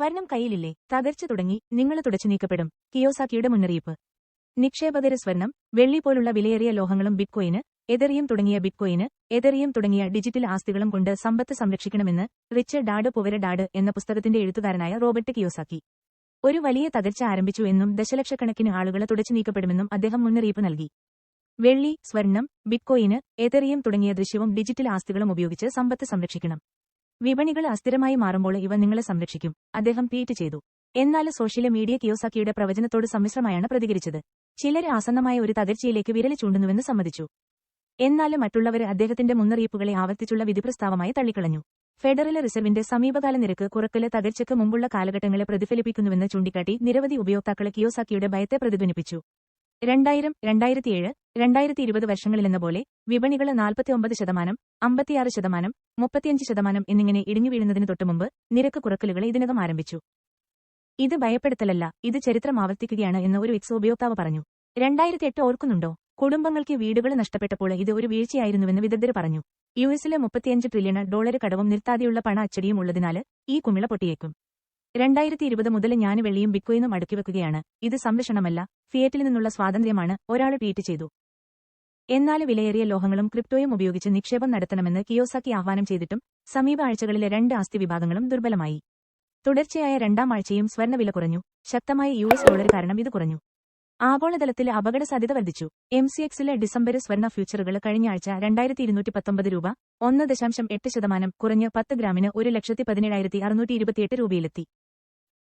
സ്വർണം കയ്യിലില്ലേ? തകർച്ച തുടങ്ങി നിങ്ങൾ തുടച്ചു നീക്കപ്പെടും. കിയോസാക്കിയുടെ മുന്നറിയിപ്പ്. നിക്ഷേപകര് സ്വർണം വെള്ളി പോലുള്ള വിലയേറിയ ലോഹങ്ങളും ബിറ്റ്കോയിന് എതെറിയം തുടങ്ങിയ ബിറ്റ്കോയിന് എതെറിയം തുടങ്ങിയ ഡിജിറ്റൽ ആസ്തികളും കൊണ്ട് സമ്പത്ത് സംരക്ഷിക്കണമെന്ന് റിച്ച് ഡാഡ് പുവര ഡാഡ് എന്ന പുസ്തകത്തിന്റെ എഴുത്തുകാരനായ റോബർട്ട് കിയോസാക്കി. ഒരു വലിയ തകർച്ച ആരംഭിച്ചു എന്നും ദശലക്ഷക്കണക്കിന് ആളുകൾ തുടച്ചു നീക്കപ്പെടുമെന്നും അദ്ദേഹം മുന്നറിയിപ്പ് നൽകി. വെള്ളി സ്വർണം ബിറ്റ്കോയിന് എതെറിയം തുടങ്ങിയ ദൃശ്യവും ഡിജിറ്റൽ ആസ്തികളും ഉപയോഗിച്ച് സമ്പത്ത് സംരക്ഷിക്കണം. വിപണികൾ അസ്ഥിരമായി മാറുമ്പോൾ ഇവ നിങ്ങളെ സംരക്ഷിക്കും. അദ്ദേഹം ട്വീറ്റ് ചെയ്തു. എന്നാൽ സോഷ്യൽ മീഡിയ കിയോസാക്കിയുടെ പ്രവചനത്തോട് സമ്മിശ്രമായാണ് പ്രതികരിച്ചത്. ചിലർ ആസന്നമായ ഒരു തകർച്ചയിലേക്ക് വിരൽ ചൂണ്ടുന്നുവെന്ന് സമ്മതിച്ചു. എന്നാൽ മറ്റുള്ളവർ അദ്ദേഹത്തിന്റെ മുന്നറിയിപ്പുകളെ ആവർത്തിച്ചുള്ള വിധിപ്രസ്താവമായി തള്ളിക്കളഞ്ഞു. ഫെഡറൽ റിസർവിന്റെ സമീപകാല നിരക്ക് കുറക്കൽ തകർച്ചയ്ക്ക് മുമ്പുള്ള കാലഘട്ടങ്ങളെ പ്രതിഫലിപ്പിക്കുന്നുവെന്ന് ചൂണ്ടിക്കാട്ടി നിരവധി ഉപയോക്താക്കളെ കിയോസാക്കിയുടെ ഭയത്തെ പ്രതിധ്വനിപ്പിച്ചു. രണ്ടായിരം രണ്ടായിരത്തിയേഴ് രണ്ടായിരത്തി ഇരുപത് വർഷങ്ങളിലെന്ന പോലെ വിപണികൾ നാൽപ്പത്തിയൊമ്പത് ശതമാനം അമ്പത്തിയാറ് ശതമാനം മുപ്പത്തിയഞ്ച് ശതമാനം എന്നിങ്ങനെ ഇടിഞ്ഞു വീഴുന്നതിന് തൊട്ടുമുമ്പ് നിരക്ക് കുറക്കലുകൾ ഇതിനകം ആരംഭിച്ചു. ഇത് ഭയപ്പെടുത്തലല്ല ഇത് ചരിത്രം ആവർത്തിക്കുകയാണ് എന്ന് ഒരു എക്സ് ഉപയോക്താവ് പറഞ്ഞു. രണ്ടായിരത്തി എട്ട് ഓർക്കുന്നുണ്ടോ? കുടുംബങ്ങൾക്ക് വീടുകൾ നഷ്ടപ്പെട്ടപ്പോൾ ഇത് ഒരു വീഴ്ചയായിരുന്നുവെന്ന് വിദഗ്ധർ പറഞ്ഞു. യു എസിലെ മുപ്പത്തിയഞ്ച് ട്രില്യൺ ഡോളർ കടവും നിർത്താതെയുള്ള പണ അച്ചടിയും ഉള്ളതിനാൽ ഈ കുമിള പൊട്ടിയേക്കും. രണ്ടായിരത്തി ഇരുപത് മുതൽ ഞാൻ വെള്ളിയും ബിറ്റ്കോയിനും അടുക്കി വെക്കുകയാണ്. ഇത് സംരക്ഷണമല്ല ഫിയറ്റിൽ നിന്നുള്ള സ്വാതന്ത്ര്യമാണ് ഒരാൾ ട്വീറ്റ് ചെയ്തു. എന്നാൽ വിലയേറിയ ലോഹങ്ങളും ക്രിപ്റ്റോയും ഉപയോഗിച്ച് നിക്ഷേപം നടത്തണമെന്ന് കിയോസാക്കി ആഹ്വാനം ചെയ്തിട്ടും സമീപ ആഴ്ചകളിലെ രണ്ട് ആസ്തി വിഭാഗങ്ങളും ദുർബലമായി. തുടർച്ചയായ രണ്ടാം ആഴ്ചയും സ്വർണവില കുറഞ്ഞു. ശക്തമായ യു ഡോളർ കാരണം ഇത് കുറഞ്ഞു. ആഗോളതലത്തിൽ അപകട സാധ്യത വർദ്ധിച്ചു എം സി എക്സിലെ ഡിസംബർ സ്വർണ ഫ്യൂച്ചറുകൾ കഴിഞ്ഞ ആഴ്ച രണ്ടായിരത്തി ഇരുന്നൂറ്റി പത്തൊമ്പത് രൂപ ഒന്ന് ദശാംശം എട്ട് ശതമാനം കുറഞ്ഞ് പത്ത് ഗ്രാമിന് ഒരു ലക്ഷത്തി പതിനേഴായിരത്തി അറുന്നൂറ്റി ഇരുപത്തിയെട്ട് രൂപയിലെത്തി.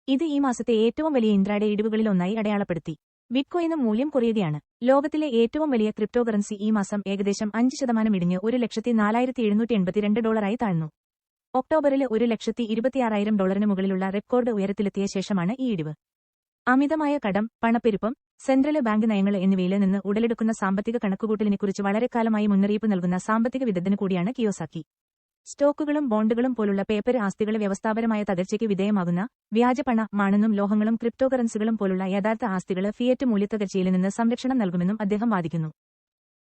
ഇത് ഈ മാസത്തെ ഏറ്റവും വലിയ ഇന്ദ്രാഡേ ഇടിവുകളിലൊന്നായി അടയാളപ്പെടുത്തി. ബിറ്റ്കോയിനും മൂല്യം കുറയുകയാണ്. ലോകത്തിലെ ഏറ്റവും വലിയ ക്രിപ്റ്റോകറൻസി ഈ മാസം ഏകദേശം അഞ്ച് ശതമാനം ഇടിഞ്ഞ് ഒരു ലക്ഷത്തി നാലായിരത്തി എഴുന്നൂറ്റി എൺപത്തിരണ്ട് ഡോളറായി താഴ്ന്നു. ഒക്ടോബറിൽ ഒരു ലക്ഷത്തി ഇരുപത്തിയാറായിരം ഡോളറിന് മുകളിലുള്ള റെക്കോർഡ് ഉയരത്തിലെത്തിയ ശേഷമാണ് ഈ ഇടിവ്. അമിതമായ കടം പണപ്പെരുപ്പം സെൻട്രൽ ബാങ്ക് നയങ്ങൾ എന്നിവയിൽ നിന്ന് ഉടലെടുക്കുന്ന സാമ്പത്തിക കണക്കുകൂട്ടലിനെക്കുറിച്ച് വളരെക്കാലമായി മുന്നറിയിപ്പ് നൽകുന്ന സാമ്പത്തിക വിദഗ്ധന് കൂടിയാണ് കിയോസാക്കി. സ്റ്റോക്കുകളും ബോണ്ടുകളും പോലുള്ള പേപ്പർ ആസ്തികളെ വ്യവസ്ഥാപരമായ തകർച്ചയ്ക്ക് വിധേയമാകുന്ന വ്യാജപണ മാണെന്നും ലോഹങ്ങളും ക്രിപ്റ്റോകറൻസികളും പോലുള്ള യഥാർത്ഥ ആസ്തികൾ ഫിയറ്റ് മൂല്യത്തകർച്ചയിൽ നിന്ന് സംരക്ഷണം നൽകുമെന്നും അദ്ദേഹം വാദിക്കുന്നു.